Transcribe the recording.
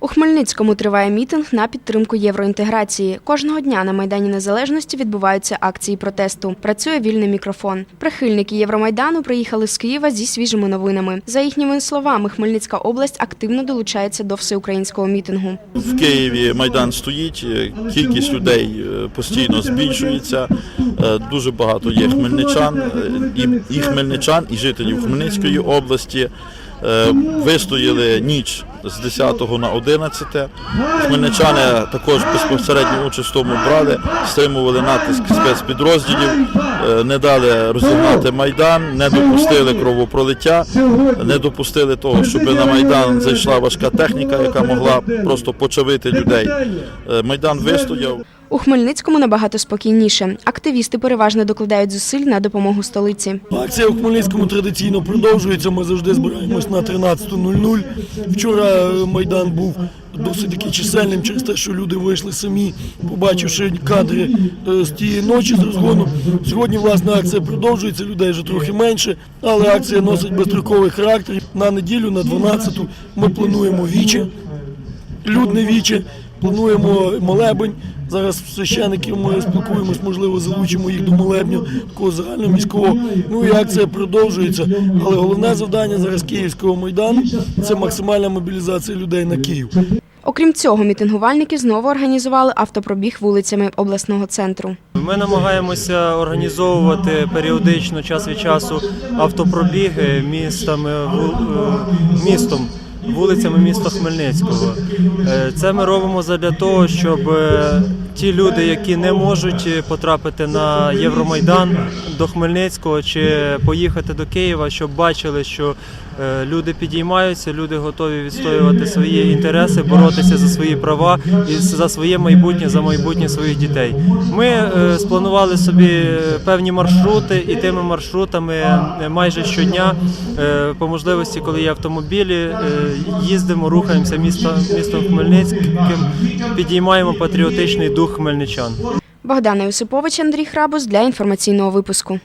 У Хмельницькому триває мітинг на підтримку євроінтеграції. Кожного дня на Майдані Незалежності відбуваються акції протесту. Працює вільний мікрофон. Прихильники Євромайдану приїхали з Києва зі свіжими новинами. За їхніми словами, Хмельницька область активно долучається до всеукраїнського мітингу. В Києві майдан стоїть, е, кількість людей е, постійно збільшується. Е, Дуже багато є хмельничан, і хмельничан, і жителів Хмельницької області. Е, Вистояли ніч з 10 на 11. Хмельничани також безпосередньо участь в тому брали, стримували натиск спецпідрозділів, е, не дали розігнати майдан, не допустили кровопролиття, не допустили того, щоб на майдан зайшла важка техніка, яка могла просто почавити людей. Е, Майдан вистояв. У Хмельницькому набагато спокійніше. Активісти переважно докладають зусиль на допомогу столиці. Акція у Хмельницькому традиційно продовжується. Ми завжди збираємось на 13.00. Вчора е, майдан був досить таки чисельним через те, що люди вийшли самі, побачивши кадри е, з тієї ночі з розгону. Сьогодні власне акція продовжується. Людей вже трохи менше, але акція носить безстроковий характер. На неділю, на 12-ту, ми плануємо віче, людне віче. Плануємо молебень. Зараз священиків ми спілкуємось, можливо, залучимо їх до молебню такого загальноміського. Ну і акція продовжується. Але головне завдання зараз Київського майдану це максимальна мобілізація людей на Київ. Окрім цього, мітингувальники знову організували автопробіг вулицями обласного центру. Ми намагаємося організовувати періодично час від часу автопробіги містами е, містом. Вулицями міста Хмельницького. Е, Це ми робимо задля того, щоб е, ті люди, які не можуть е, потрапити на Євромайдан до Хмельницького чи поїхати до Києва, щоб бачили, що люди підіймаються, люди готові відстоювати свої інтереси, боротися за свої права і за своє майбутнє, за майбутнє своїх дітей. Ми спланували собі певні маршрути, і тими маршрутами майже щодня, по можливості, коли є автомобілі, їздимо, рухаємося містом, містом Хмельницьким, підіймаємо патріотичний дух хмельничан. Богдана Юсипович, Андрій Храбус для інформаційного випуску.